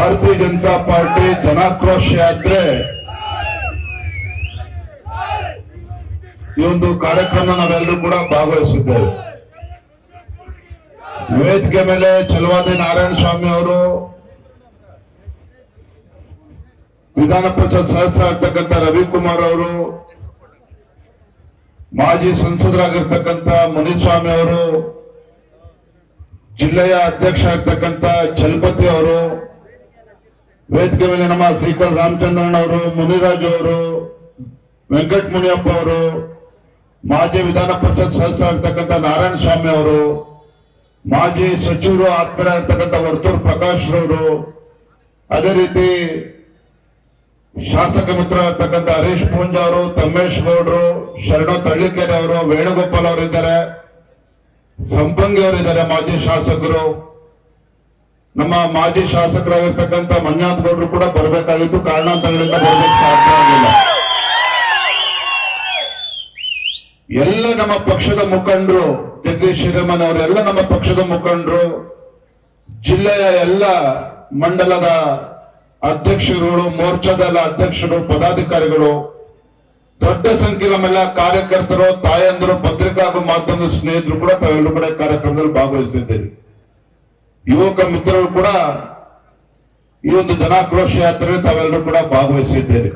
ಭಾರತೀಯ ಜನತಾ ಪಾರ್ಟಿ ಜನಾಕ್ರೋಶ ಯಾತ್ರೆ. ಈ ಒಂದು ಕಾರ್ಯಕ್ರಮ ನಾವೆಲ್ಲರೂ ಕೂಡ ಭಾಗವಹಿಸಿದ್ದೇವೆ. ವೇದಿಕೆ ಮೇಲೆ ಚಲವಾದಿ ನಾರಾಯಣ ಸ್ವಾಮಿ ಅವರು, ವಿಧಾನ ಪರಿಷತ್ ಸದಸ್ಯ ಆಗ್ತಕ್ಕಂಥ ರವಿಕುಮಾರ್ ಅವರು, ಮಾಜಿ ಸಂಸದರಾಗಿರ್ತಕ್ಕಂಥ ಮುನಿಸ್ವಾಮಿ ಅವರು, ಜಿಲ್ಲೆಯ ಅಧ್ಯಕ್ಷ ಆಗ್ತಕ್ಕಂಥ ಚಲಪತಿ ಅವರು ವೇದಿಕೆ ಮೇಲೆ ನಮ್ಮ ಶ್ರೀಕಲ್ ರಾಮಚಂದ್ರನ್ ಅವರು, ಮುನಿರಾಜ್ ಅವರು, ವೆಂಕಟ ಮುನಿಯಪ್ಪ ಅವರು, ಮಾಜಿ ವಿಧಾನ ಪರಿಷತ್ ಸದಸ್ಯ ಆಗ್ತಕ್ಕಂಥ ನಾರಾಯಣ ಸ್ವಾಮಿ ಅವರು, ಮಾಜಿ ಸಚಿವರು ಆತ್ಮೀಯರಾಗಿರ್ತಕ್ಕಂಥ ವರ್ತೂರ್ ಪ್ರಕಾಶ್ ರವರು, ಅದೇ ರೀತಿ ಶಾಸಕ ಮಿತ್ರ ಆಗ್ತಕ್ಕಂಥ ಹರೀಶ್ ಪೂಂಜ ಅವರು, ತಮ್ಮೇಶ್ ಗೌಡ್ರು, ಶರಣು ತಳ್ಳಿಕೆರೆ ಅವರು, ವೇಣುಗೋಪಾಲ್ ಅವರು ಇದ್ದಾರೆ. ಸಂಪಂಗಿ ಅವರು ಇದ್ದಾರೆ, ಮಾಜಿ ಶಾಸಕರು. ನಮ್ಮ ಮಾಜಿ ಶಾಸಕರಾಗಿರ್ತಕ್ಕಂಥ ಮಂಜುನಾಥ್ ಗೌಡ್ರು ಕೂಡ ಬರಬೇಕಾಗಿತ್ತು. ಕಾರಣಾಂತರಗಳಿಂದ ಬರಬೇಕು ಸಾಧ್ಯ ಆಗಿಲ್ಲ. ಎಲ್ಲ ನಮ್ಮ ಪಕ್ಷದ ಮುಖಂಡರು, ಜಗದೀಶ್ ಶ್ರೀರಾಮನ್ ಅವರೆಲ್ಲ ನಮ್ಮ ಪಕ್ಷದ ಮುಖಂಡರು, ಜಿಲ್ಲೆಯ ಎಲ್ಲ ಮಂಡಲದ ಅಧ್ಯಕ್ಷರುಗಳು ಮೋರ್ಚಾದ ಅಧ್ಯಕ್ಷರು, ಪದಾಧಿಕಾರಿಗಳು, ದೊಡ್ಡ ಸಂಖ್ಯೆ ನಮ್ಮೆಲ್ಲ ಕಾರ್ಯಕರ್ತರು, ತಾಯಂದರು, ಪತ್ರಿಕಾ ಮಾಧ್ಯಮದ ಸ್ನೇಹಿತರು ಕೂಡ ತಾವೆಲ್ಲರೂ ಕೂಡ ಕಾರ್ಯಕ್ರಮದಲ್ಲಿ ಭಾಗವಹಿಸಿದ್ದೀರಿ ಯುವಕ ಮಿತ್ರರು ಕೂಡ ಈ ಒಂದು ಜನಾಕ್ರೋಶ ಯಾತ್ರೆ ತಾವೆಲ್ಲರೂ ಕೂಡ ಭಾಗವಹಿಸಿದ್ದೇವೆ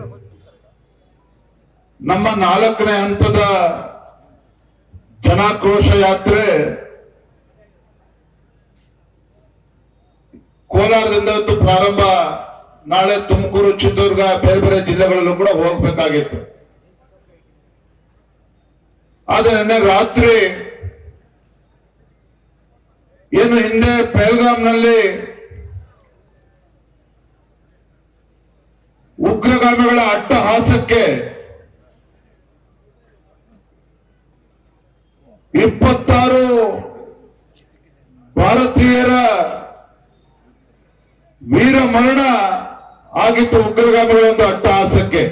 ನಮ್ಮ ನಾಲ್ಕನೇ ಹಂತದ ಜನಾಕ್ರೋಶ ಯಾತ್ರೆ ಕೋಲಾರದಿಂದ ಪ್ರಾರಂಭ ನಾಳೆ ತುಮಕೂರು, ಚಿತ್ರದುರ್ಗ, ಬೇರೆ ಬೇರೆ ಜಿಲ್ಲೆಗಳಲ್ಲೂ ಕೂಡ ಹೋಗ್ಬೇಕಾಗಿತ್ತು. ಆದ್ರೆ ನಿನ್ನೆ ರಾತ್ರಿ ಏನು ಹಿಂದೆ ಪೆಹಲ್ಗಾಮ್ನಲ್ಲಿ ಉಗ್ರಗಾಮಿಗಳ ಅಟ್ಟಹಾಸಕ್ಕೆ ಇಪ್ಪತ್ತಾರು ಭಾರತೀಯರ ವೀರ ಮರಣ ಆಗಿತ್ತು ಉಗ್ರಗಾಮಿಗಳ ಒಂದು ಅಟ್ಟಹಾಸಕ್ಕೆ.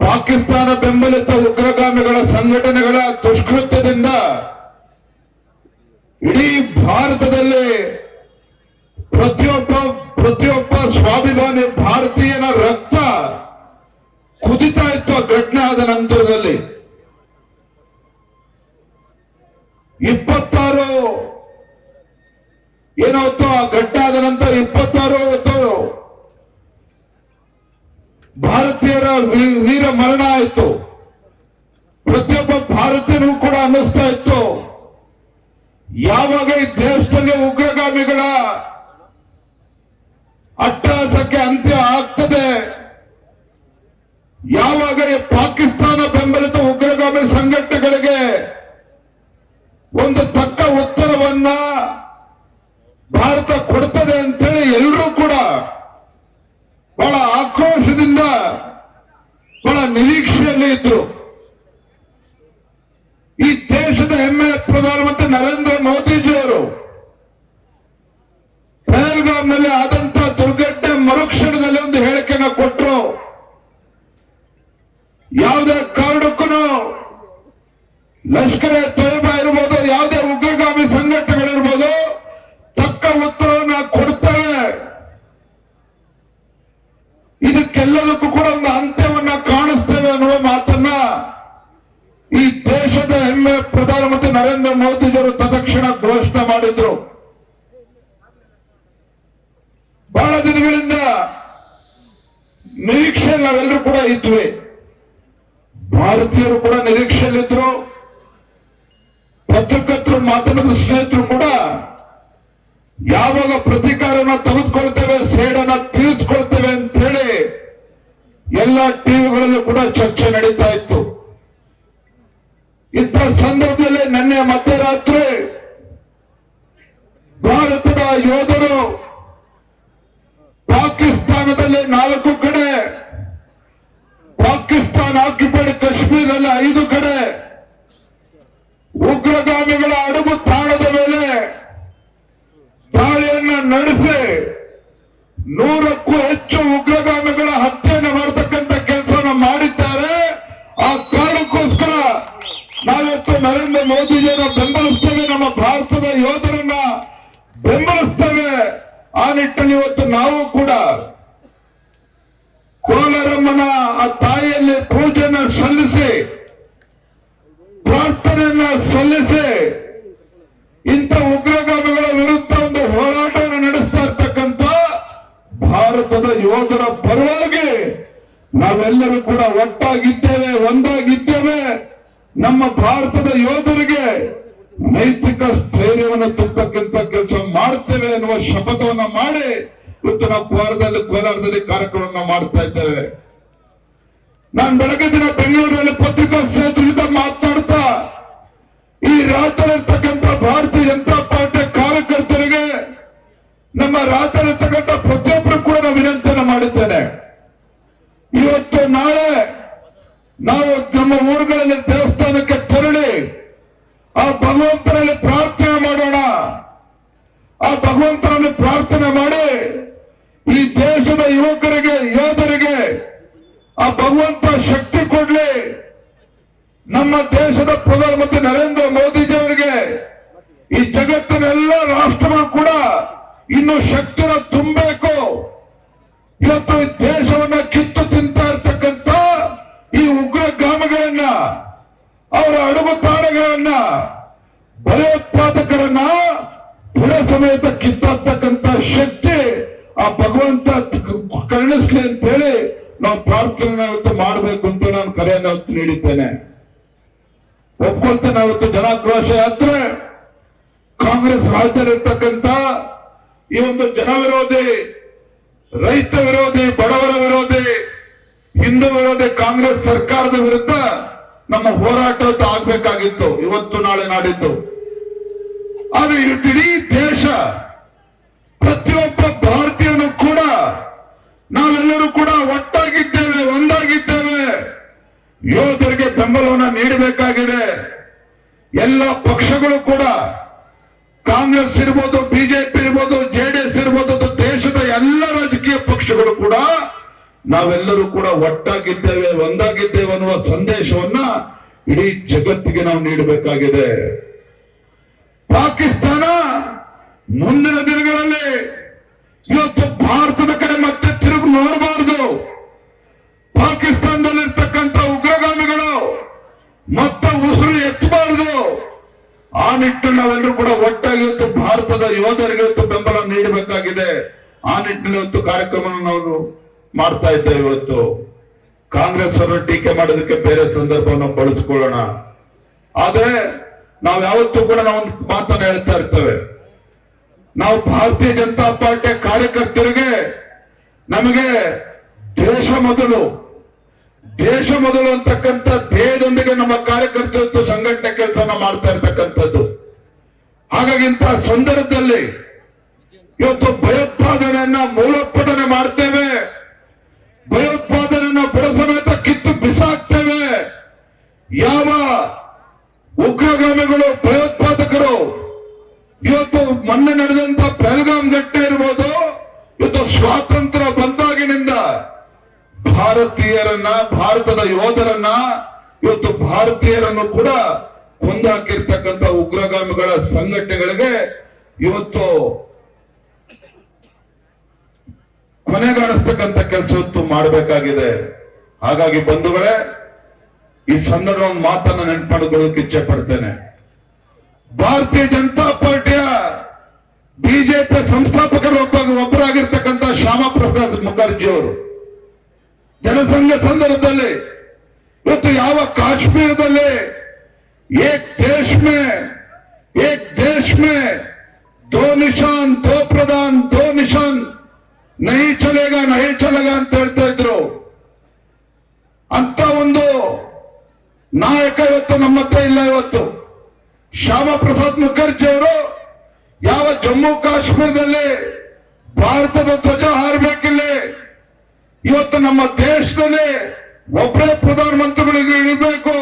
ಪಾಕಿಸ್ತಾನ ಬೆಂಬಲಿತ ಉಗ್ರಗಾಮಿಗಳ ಸಂಘಟನೆಗಳ ದುಷ್ಕೃತ್ಯದಿಂದ ಇಡೀ ಭಾರತದಲ್ಲಿ ಪ್ರತಿಯೊಬ್ಬ ಪ್ರತಿಯೊಬ್ಬ ಸ್ವಾಭಿಮಾನಿ ಭಾರತೀಯನ ರಕ್ತ ಕುದಿತಾ ಇತ್ತು ಆ ಘಟನೆ ಆದ ನಂತರದಲ್ಲಿ. ಇಪ್ಪತ್ತಾರು ಏನಾಯ್ತು ಆ ಘಟ್ಟ ಆದ ನಂತರ ಇಪ್ಪತ್ತಾರು ಹೊತ್ತು ಭಾರತೀಯರ ವೀರ ಮರಣ ಆಯಿತು. ಪ್ರತಿಯೊಬ್ಬ ಭಾರತೀಯನೂ ಕೂಡ ಅನ್ನಿಸ್ತಾ ಇತ್ತು. ಯಾವಾಗ ಈ ದೇಶದಲ್ಲಿ ಉಗ್ರಗಾಮಿಗಳ ಅಟ್ಟಹಾಸಕ್ಕೆ ಅಂತ್ಯ ಆಗ್ತದೆ? ಯಾವಾಗ ಪಾಕಿಸ್ತಾನ ಬೆಂಬಲಿತ ಉಗ್ರಗಾಮಿ ಸಂಘಟನೆಗಳಿಗೆ ಒಂದು ತಕ್ಕ ಉತ್ತರವನ್ನ ಭಾರತ ಕೊಡ್ತದೆ ಅಂತೇಳಿ ಎಲ್ಲರೂ ಕೂಡ ಬಹಳ ಆಕ್ರೋಶದಿಂದ, ಬಹಳ ನಿರೀಕ್ಷೆಯಲ್ಲಿ ಇದ್ರು. ಈ ದೇಶದ ಹೆಮ್ಮೆಯ ಪ್ರಧಾನಮಂತ್ರಿ ನರೇಂದ್ರ ಲಷ್ಕರ್ ತೊಯ್ಬಾ ಇರ್ಬೋದು, ಯಾವುದೇ ಉಗ್ರಗಾಮಿ ಸಂಘಟನೆಗಳಿರ್ಬೋದು, ತಕ್ಕ ಉತ್ತರವನ್ನ ಕೊಡ್ತಾರೆ. ಇದಕ್ಕೆಲ್ಲದಕ್ಕೂ ಕೂಡ ಒಂದು ಅಂತ್ಯವನ್ನ ಕಾಣಿಸ್ತೇವೆ ಅನ್ನುವ ಮಾತನ್ನ ಈ ದೇಶದ ಹೆಮ್ಮೆ ಪ್ರಧಾನಮಂತ್ರಿ ನರೇಂದ್ರ ಮೋದಿಜಿಯವರು ತತ್ಕ್ಷಣ ಘೋಷಣೆ ಮಾಡಿದ್ರು. ಬಹಳ ದಿನಗಳಿಂದ ನಿರೀಕ್ಷೆ ನಾವೆಲ್ಲರೂ ಕೂಡ ಇದ್ವಿ. ಭಾರತೀಯರು ಕೂಡ ನಿರೀಕ್ಷೆಯಲ್ಲಿದ್ರು. ಪತ್ರಕರ್ತರು ಮಾಧ್ಯಮದ ಸ್ನೇಹಿತರು ಕೂಡ ಯಾವಾಗ ಪ್ರತೀಕಾರನ ತೆಗೆದುಕೊಳ್ತೇವೆ, ಸೇಡನ್ನ ತೀರಿಸ್ಕೊಳ್ತೇವೆ ಅಂತ ಹೇಳಿ ಎಲ್ಲ ಟಿವಿಗಳಲ್ಲೂ ಕೂಡ ಚರ್ಚೆ ನಡೀತಾ ಇತ್ತು. ಇಂಥ ಸಂದರ್ಭದಲ್ಲಿ ನಿನ್ನೆ ಮಧ್ಯರಾತ್ರಿ ಭಾರತದ ಯೋಧರು ಪಾಕಿಸ್ತಾನದಲ್ಲಿ ನಾಲ್ಕು ಕಡೆ, ಪಾಕಿಸ್ತಾನ ಆಕ್ಯುಪೈಡ್ ಕಾಶ್ಮೀರಲ್ಲಿ ಐದು ಕಡೆ ಉಗ್ರಗಾಮಿಗಳ ಅಡಗು ತಾಣದ ಮೇಲೆ ದಾಳಿಯನ್ನ ನಡೆಸಿ ನೂರಕ್ಕೂ ಹೆಚ್ಚು ಉಗ್ರಗಾಮಿಗಳ ಹತ್ಯೆಯನ್ನು ಮಾಡತಕ್ಕಂತ ಕೆಲಸವನ್ನು ಮಾಡಿದ್ದಾರೆ. ಆ ಕಾರಣಕ್ಕೋಸ್ಕರ ನಾವಿವತ್ತು ನರೇಂದ್ರ ಮೋದಿಜಿಯನ್ನು ಬೆಂಬಲಿಸ್ತೇವೆ, ನಮ್ಮ ಭಾರತದ ಯೋಧರನ್ನ ಬೆಂಬಲಿಸ್ತೇವೆ. ಆ ನಿಟ್ಟಿನಲ್ಲಿ ಇವತ್ತು ನಾವು ಕೂಡ ಕೋಲಾರಮ್ಮನ ಆ ತಾಯಿಯಲ್ಲಿ ಪೂಜೆನ ಸಲ್ಲಿಸಿ ಪ್ರಾರ್ಥನೆಯನ್ನ ಸಲ್ಲಿಸಿ ಇಂಥ ಉಗ್ರಗಾಮಿಗಳ ವಿರುದ್ಧ ಒಂದು ಹೋರಾಟವನ್ನು ನಡೆಸ್ತಾ ಇರ್ತಕ್ಕಂಥ ಭಾರತದ ಯೋಧರ ಪರವಾಗಿ ನಾವೆಲ್ಲರೂ ಕೂಡ ಒಟ್ಟಾಗಿದ್ದೇವೆ, ಒಂದಾಗಿದ್ದೇವೆ. ನಮ್ಮ ಭಾರತದ ಯೋಧರಿಗೆ ನೈತಿಕ ಸ್ಥೈರ್ಯವನ್ನು ತುಂಬಕ್ಕಿಂತ ಕೆಲಸ ಮಾಡ್ತೇವೆ ಎನ್ನುವ ಶಪಥವನ್ನ ಮಾಡಿ ಇವತ್ತು ನಾವು ಕೋಲಾರದಲ್ಲಿ ಕೋಲಾರದಲ್ಲಿ ಕಾರ್ಯಕ್ರಮವನ್ನು ಮಾಡ್ತಾ ಇದ್ದೇವೆ. ನಾನು ಬೆಳಗ್ಗೆ ದಿನ ಬೆಂಗಳೂರಲ್ಲಿ ಪತ್ರಿಕಾ ಸ್ನೇಹಿತರ ಜೊತೆ ಮಾತನಾಡ್ತಾ ಈ ರಾಜ್ಯದಲ್ಲಿರ್ತಕ್ಕಂಥ ಭಾರತೀಯ ಜನತಾ ಪಾರ್ಟಿ ಕಾರ್ಯಕರ್ತರಿಗೆ ನಮ್ಮ ರಾಜ್ಯದಲ್ಲಿರ್ತಕ್ಕಂಥ ಪ್ರತಿಯೊಬ್ಬರು ಕೂಡ ನಾವು ವಿನಂತಿಯನ್ನು ಮಾಡಿದ್ದೇನೆ. ಇವತ್ತು ನಾಳೆ ನಾವು ನಮ್ಮ ಊರುಗಳಲ್ಲಿ ದೇವಸ್ಥಾನಕ್ಕೆ ತೆರಳಿ, ಆ ಭಗವಂತನಲ್ಲಿ ಪ್ರಾರ್ಥನೆ ಮಾಡೋಣ. ಆ ಭಗವಂತನಲ್ಲಿ ಪ್ರಾರ್ಥನೆ ಮಾಡಿ, ಈ ದೇಶದ ಯುವಕರಿಗೆ, ಯೋಧರಿಗೆ, ಆ ಭಗವಂತ ನಮ್ಮ ದೇಶದ ಪ್ರಧಾನಮಂತ್ರಿ ನರೇಂದ್ರ ಮೋದಿಜಿಯವರಿಗೆ ಈ ಜಗತ್ತಿನ ಎಲ್ಲ ರಾಷ್ಟ್ರಗಳು ಕೂಡ ಇನ್ನು ಶಕ್ತಿನ ತುಂಬಬೇಕು. ಇವತ್ತು ಈ ದೇಶವನ್ನ ಕಿತ್ತು ತಿಂತಾ ಇರ್ತಕ್ಕಂಥ ಈ ಉಗ್ರ ಗ್ರಾಮಗಳನ್ನ, ಅವರ ಅಡುಗು ತಾಣಗಳನ್ನ ಭಯೋತ್ಪಾದಕರನ್ನ ಬುಡ ಸಮೇತ ಕಿತ್ತಾಕ್ತಕ್ಕಂಥ ಶಕ್ತಿ ಆ ಭಗವಂತ ಕರುಣಿಸ್ಲಿ ಅಂತ ಹೇಳಿ ನಾವು ಪ್ರಾರ್ಥನೆ ಮಾಡಬೇಕು ಅಂತ ನಾನು ಕರೆಯನ್ನು ನೀಡಿದ್ದೇನೆ. ಒಪ್ಕೊಳ್ತೇನೆ ಅವತ್ತು ಜನಾಕ್ರೋಶ ಯಾತ್ರೆ, ಕಾಂಗ್ರೆಸ್ ರಾಜ್ಯದಲ್ಲಿರ್ತಕ್ಕಂಥ ಈ ಒಂದು ಜನ ವಿರೋಧಿ, ರೈತ ವಿರೋಧಿ, ಬಡವರ ವಿರೋಧಿ, ಹಿಂದೂ ವಿರೋಧಿ ಕಾಂಗ್ರೆಸ್ ಸರ್ಕಾರದ ವಿರುದ್ಧ ನಮ್ಮ ಹೋರಾಟ ಆಗ್ಬೇಕಾಗಿತ್ತು, ಇವತ್ತು ನಾಳೆ ನಾಡಿದ್ದು. ಆದ್ರೆ ಇಡೀ ದೇಶ, ಪ್ರತಿಯೊಬ್ಬ ಭಾರತೀಯನು ಕೂಡ ನಾವೆಲ್ಲರೂ ಕೂಡ ಒಟ್ಟಾಗಿದ್ದೇವೆ. ಯೋಧರಿಗೆ ಬೆಂಬಲವನ್ನು ನೀಡಬೇಕಾಗಿದೆ. ಎಲ್ಲ ಪಕ್ಷಗಳು ಕೂಡ ಕಾಂಗ್ರೆಸ್ ಇರ್ಬೋದು, ಬಿಜೆಪಿ ಇರ್ಬೋದು ಜೆಡಿಎಸ್ ಇರ್ಬೋದು ದೇಶದ ಎಲ್ಲ ರಾಜಕೀಯ ಪಕ್ಷಗಳು ಕೂಡ ನಾವೆಲ್ಲರೂ ಕೂಡ ಒಟ್ಟಾಗಿದ್ದೇವೆ, ಒಂದಾಗಿದ್ದೇವೆ ಅನ್ನುವ ಸಂದೇಶವನ್ನ ಇಡೀ ಜಗತ್ತಿಗೆ ನಾವು ನೀಡಬೇಕಾಗಿದೆ. ಪಾಕಿಸ್ತಾನ ಮುಂದಿನ ದಿನಗಳಲ್ಲಿ ಇವತ್ತು ಭಾರತದ ಕಡೆ ಮತ್ತೆ ತಿರುಗಿ ನೋಡಬಾರದು ಆ ನಿಟ್ಟಿನಲ್ಲಿ ನಾವೆಲ್ಲರೂ ಕೂಡ ಒಟ್ಟಾಗಿ ಇವತ್ತು ಭಾರತದ ಯೋಧರಿಗೆ ಇವತ್ತು ಬೆಂಬಲ ನೀಡಬೇಕಾಗಿದೆ. ಆ ನಿಟ್ಟಿನಲ್ಲಿ ಇವತ್ತು ಕಾರ್ಯಕ್ರಮವನ್ನು ನಾವು ಮಾಡ್ತಾ ಇದ್ದೇವೆ ಇವತ್ತು. ಕಾಂಗ್ರೆಸ್ ಅವರು ಟೀಕೆ ಮಾಡೋದಕ್ಕೆ ಬೇರೆ ಸಂದರ್ಭವನ್ನು ಬಳಸಿಕೊಳ್ಳೋಣ. ಆದ್ರೆ ನಾವು ಯಾವತ್ತೂ ಕೂಡ ಒಂದು ಮಾತನ್ನ ಹೇಳ್ತಾ ಇರ್ತೇವೆ. ನಾವು ಭಾರತೀಯ ಜನತಾ ಪಾರ್ಟಿಯ ಕಾರ್ಯಕರ್ತರಿಗೆ ನಮಗೆ ದೇಶ ಮೊದಲು ದೇಶ ಮೊದಲು ಅಂತಕ್ಕಂಥ ಧ್ಯೇಯದೊಂದಿಗೆ ನಮ್ಮ ಕಾರ್ಯಕರ್ತರು ಸಂಘಟನೆ ಕೆಲಸನ ಮಾಡ್ತಾ ಇರ್ತಕ್ಕಂಥದ್ದು. ಹಾಗಾಗಿ ಇಂತಹ ಸಂದರ್ಭದಲ್ಲಿ ಇವತ್ತು ಭಯೋತ್ಪಾದನೆಯನ್ನ ಮೂಲೋತ್ಪಾದನೆ ಮಾಡ್ತೇವೆ. ಭಯೋತ್ಪಾದನೆಯನ್ನ ಬುಡ ಸಮೇತ ಕಿತ್ತು ಬಿಸಾಕ್ತೇವೆ. ಯಾವ ಉಗ್ರಗಾಮಿಗಳು, ಭಯೋತ್ಪಾದಕರು ಇವತ್ತು ಮೊನ್ನೆ ನಡೆದಂತ ಪೆಲ್ಗಾಮ್ ಗಟ್ಟೆ ಇರ್ಬೋದು, ಇವತ್ತು ಸ್ವಾತಂತ್ರ್ಯ ಬಂದಾಗಿನಿಂದ ಭಾರತೀಯರನ್ನ, ಭಾರತದ ಯೋಧರನ್ನ ಇವತ್ತು ಭಾರತೀಯರನ್ನು ಕೂಡ ಕೊಂದಾಕಿರ್ತಕ್ಕಂಥ ಉಗ್ರಗಾಮಿಗಳ ಸಂಘಟನೆಗಳಿಗೆ ಇವತ್ತು ಕೊನೆಗಾಣಿಸ್ತಕ್ಕಂಥ ಕೆಲಸ ಇವತ್ತು ಮಾಡಬೇಕಾಗಿದೆ. ಹಾಗಾಗಿ ಬಂಧುಗಳೇ, ಈ ಸಂದರ್ಭ ಒಂದು ಮಾತನ್ನ ನೆನಪು ಮಾಡಿಕೊಳ್ಳೋಕೆ ಇಚ್ಛೆ ಪಡ್ತೇನೆ. ಭಾರತೀಯ ಜನತಾ ಪಾರ್ಟಿಯ ಬಿಜೆಪಿ ಸಂಸ್ಥಾಪಕರು ಒಬ್ಬ ಒಬ್ಬರಾಗಿರ್ತಕ್ಕಂಥ ಶ್ಯಾಮಾ ಪ್ರಸಾದ್ ಮುಖರ್ಜಿ ಅವರು ಜನಸಂಘ ಸಂದರ್ಭದಲ್ಲಿ ಇವತ್ತು ಯಾವ ಕಾಶ್ಮೀರದಲ್ಲಿ ಏಕ್ ದೇಶ್ ಮೇ ಏಕ್ ದೇಶ್ ಮೇ ದೋ ನಿಶಾನ್ ದೋ ಪ್ರಧಾನ್ ದೋ ನಿಶಾನ್ ನಹಿ ಚಲೇಗ ನಹಿ ಚಲೇಗ ಅಂತ ಹೇಳ್ತಾ ಇದ್ರು. ಅಂತ ಒಂದು ನಾಯಕ ಇವತ್ತು ನಮ್ಮ ಹತ್ರ ಇಲ್ಲ ಇವತ್ತು. ಶ್ಯಾಮ ಪ್ರಸಾದ್ ಮುಖರ್ಜಿ ಅವರು ಯಾವ ಜಮ್ಮು ಕಾಶ್ಮೀರದಲ್ಲಿ ಭಾರತದ ಧ್ವಜ ಹಾರಬೇಕಿಲ್ಲಿ ಇವತ್ತು ನಮ್ಮ ದೇಶದಲ್ಲಿ ಒಬ್ಬರೇ ಪ್ರಧಾನಮಂತ್ರಿಗಳಿಗೆ ಇರಬೇಕು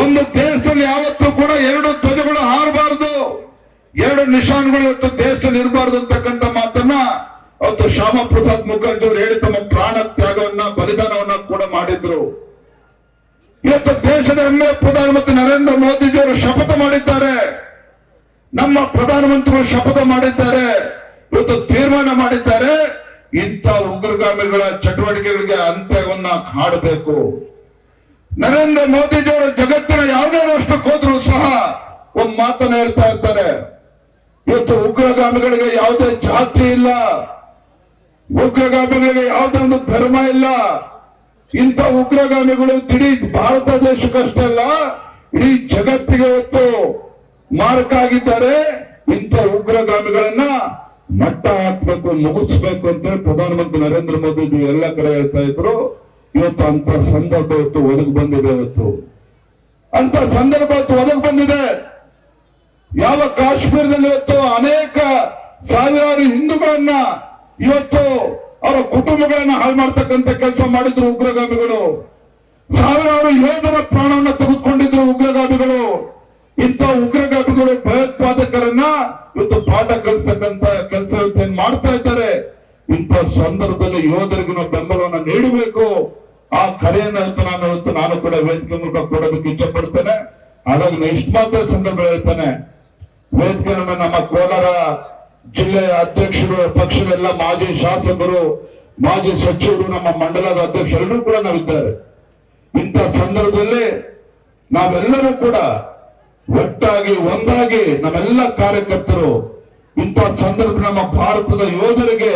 ಒಂದು ದೇಶದಲ್ಲಿ ಯಾವತ್ತೂ ಕೂಡ ಎರಡು ಧ್ವಜಗಳು ಹಾರಬಾರದು. ಎರಡು ನಿಶಾನ್ಗಳು ಇವತ್ತು ದೇಶದಲ್ಲಿ ಇರಬಾರದು ಅಂತಕ್ಕಂಥ ಮಾತನ್ನ ಅವತ್ತು ಶ್ಯಾಮಾ ಪ್ರಸಾದ್ ಮುಖರ್ಜಿ ಅವರು ಹೇಳಿ ತಮ್ಮ ಪ್ರಾಣ ತ್ಯಾಗವನ್ನ, ಬಲಿದಾನವನ್ನ ಕೂಡ ಮಾಡಿದ್ರು. ಇವತ್ತು ದೇಶದ ಹೆಮ್ಮೆ ಪ್ರಧಾನಮಂತ್ರಿ ನರೇಂದ್ರ ಮೋದಿಜಿಯವರು ಶಪಥ ಮಾಡಿದ್ದಾರೆ. ನಮ್ಮ ಪ್ರಧಾನಮಂತ್ರಿಗಳು ಶಪಥ ಮಾಡಿದ್ದಾರೆ. ಇವತ್ತು ತೀರ್ಮಾನ ಮಾಡಿದ್ದಾರೆ. ಇಂಥ ಉಗ್ರಗಾಮಿಗಳ ಚಟುವಟಿಕೆಗಳಿಗೆ ಅಂತ್ಯವನ್ನ ಕಾಡಬೇಕು. ನರೇಂದ್ರ ಮೋದಿಜಿಯವರು ಜಗತ್ತಿನ ಯಾವುದೇ ರಾಷ್ಟ್ರಕ್ಕೆ ಹೋದ್ರೂ ಸಹ ಒಂದು ಮಾತನ್ನ ಹೇಳ್ತಾ ಇರ್ತಾರೆ. ಇವತ್ತು ಉಗ್ರಗಾಮಿಗಳಿಗೆ ಯಾವುದೇ ಜಾತಿ ಇಲ್ಲ. ಉಗ್ರಗಾಮಿಗಳಿಗೆ ಯಾವುದೇ ಒಂದು ಧರ್ಮ ಇಲ್ಲ. ಇಂಥ ಉಗ್ರಗಾಮಿಗಳು ಇಡೀ ಭಾರತ ದೇಶಕ್ಕಷ್ಟೇ ಅಲ್ಲ, ಇಡೀ ಜಗತ್ತಿಗೆ ಇವತ್ತು ಮಾರಕ ಆಗಿದ್ದಾರೆ. ಇಂಥ ಉಗ್ರಗಾಮಿಗಳನ್ನ ಮಟ್ಟ ಹಾಕ್ಬೇಕು ಮುಗಿಸ್ಬೇಕು ಅಂತ ಹೇಳಿ ಪ್ರಧಾನಮಂತ್ರಿ ನರೇಂದ್ರ ಮೋದಿ ಎಲ್ಲ ಕಡೆ ಹೇಳ್ತಾ ಇದ್ರು, ಇವತ್ತು ಅಂತ ಸಂದರ್ಭ ಇವತ್ತು ಒದಗಿ ಬಂದಿದೆ ಇವತ್ತು. ಅಂತ ಸಂದರ್ಭ ಇವತ್ತು ಒದಗಿ ಬಂದಿದೆ. ಯಾವ ಕಾಶ್ಮೀರದಲ್ಲಿ ಇವತ್ತು ಅನೇಕ ಸಾವಿರಾರು ಹಿಂದೂಗಳನ್ನ ಇವತ್ತು ಅವರ ಕುಟುಂಬಗಳನ್ನ ಹಾಳು ಮಾಡ್ತಕ್ಕಂತ ಕೆಲಸ ಮಾಡಿದ್ರು ಉಗ್ರಗಾಮಿಗಳು. ಸಾವಿರಾರು ಯೋಧರ ಪ್ರಾಣವನ್ನ ತೆಗೆದುಕೊಂಡಿದ್ರು ಉಗ್ರಗಾಮಿಗಳು. ಇಂಥ ಉಗ್ರಗಾಮಿಗಳು ಭಯೋತ್ಪಾದಕರನ್ನ ಇವತ್ತು ಪಾಠ ಕಲಿಸತಕ್ಕಂತ ಕೆಲಸ ಮಾಡ್ತಾ ಇದ್ದಾರೆ? ಇಂಥ ಸಂದರ್ಭದಲ್ಲಿ ಯೋಧರಿಗೂ ಬೆಂಬಲವನ್ನ ಬೆಂಬಲವನ್ನು ನೀಡಬೇಕು. ಆ ಕರೆಯನ್ನು ನಾನು ಇವತ್ತು ನಾನು ಕೂಡ ವೇದಿಕೆ ಮೂಲಕ ಕೊಡೋದಕ್ಕೆ ಇಚ್ಛೆ ಪಡ್ತೇನೆ ಹಾಗಾಗಿ ನಾನು ಇಷ್ಟು ಮಾತ್ರ ಸಂದರ್ಭ ಹೇಳ್ತೇನೆ. ವೇದಿಕೆ ನಮ್ಮ ಕೋಲಾರ ಜಿಲ್ಲೆಯ ಅಧ್ಯಕ್ಷರು ಪಕ್ಷದೆಲ್ಲ ಮಾಜಿ ಶಾಸಕರು, ಮಾಜಿ ಸಚಿವರು, ನಮ್ಮ ಮಂಡಲದ ಅಧ್ಯಕ್ಷರು ಎಲ್ಲರೂ ಕೂಡ ನಾವಿದ್ದಾರೆ. ಇಂಥ ಸಂದರ್ಭದಲ್ಲಿ ನಾವೆಲ್ಲರೂ ಕೂಡ ಒಟ್ಟಾಗಿ ಒಂದಾಗಿ ನಮ್ಮೆಲ್ಲ ಕಾರ್ಯಕರ್ತರು ಇಂಥ ಸಂದರ್ಭ ನಮ್ಮ ಭಾರತದ ಯೋಧರಿಗೆ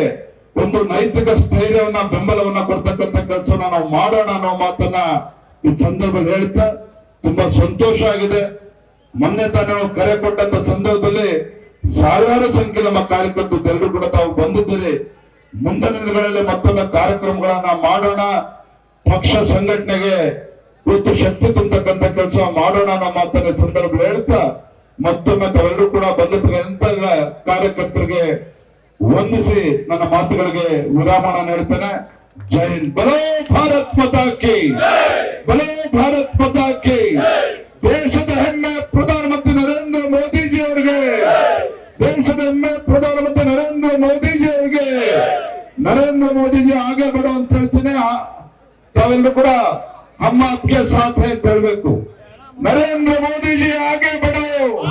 ಒಂದು ನೈತಿಕ ಸ್ಥೈರ್ಯವನ್ನ, ಬೆಂಬಲವನ್ನ ಕೊಡ್ತಕ್ಕಂಥ ಕೆಲಸವನ್ನ ನಾವು ಮಾಡೋಣ ಅನ್ನೋ ಮಾತನ್ನ ಈ ಸಂದರ್ಭದಲ್ಲಿ ಹೇಳ್ತಾ ತುಂಬಾ ಸಂತೋಷ ಆಗಿದೆ. ಮೊನ್ನೆ ತಾನೇ ಕರೆ ಕೊಟ್ಟಂತ ಸಂದರ್ಭದಲ್ಲಿ ಸಾವಿರಾರು ಸಂಖ್ಯೆ ನಮ್ಮ ಕಾರ್ಯಕರ್ತರು ಎಲ್ಲರೂ ಕೂಡ ತಾವು ಬಂದಿದ್ದೀರಿ. ಮುಂದಿನ ದಿನಗಳಲ್ಲಿ ಮತ್ತೊಮ್ಮೆ ಕಾರ್ಯಕ್ರಮಗಳನ್ನ ಮಾಡೋಣ. ಪಕ್ಷ ಸಂಘಟನೆಗೆ ಇವತ್ತು ಶಕ್ತಿ ತುಂಬತಕ್ಕಂಥ ಕೆಲಸ ಮಾಡೋಣ ನಮ್ಮ ಮಾತನ್ನ ಸಂದರ್ಭ ಹೇಳ್ತಾ, ಮತ್ತೊಮ್ಮೆ ತಾವೆಲ್ಲರೂ ಕೂಡ ಬಂದಿರ್ತಕ್ಕಂಥ ಕಾರ್ಯಕರ್ತರಿಗೆ ವಂದಿಸಿ ನನ್ನ ಮಾತುಗಳಿಗೆ ವಿರಾಮಣ ಹೇಳ್ತೇನೆ. ಜೈ ಹಿಂದ್. ಬಲೋ ಭಾರತ್ ಪತಾಕಿ ಬಲೇ ಭಾರತ್ ಪತಾಕಿ ದೇಶದ ಹೆಮ್ಮೆ ಪ್ರಧಾನಮಂತ್ರಿ ನರೇಂದ್ರ ಮೋದಿಜಿ ಅವರಿಗೆ. ದೇಶದ ಹೆಮ್ಮೆ ಪ್ರಧಾನಮಂತ್ರಿ ನರೇಂದ್ರ ಮೋದಿಜಿ ಅವರಿಗೆ. ನರೇಂದ್ರ ಮೋದಿಜಿ ಹಾಗೆ ಬೇಡ ಅಂತ ಹೇಳ್ತೀನಿ. ತಾವೆಲ್ಲರೂ ಕೂಡ हम आपके साथ हैं धर्म को। नरेंद्र मोदी जी आगे बढ़ो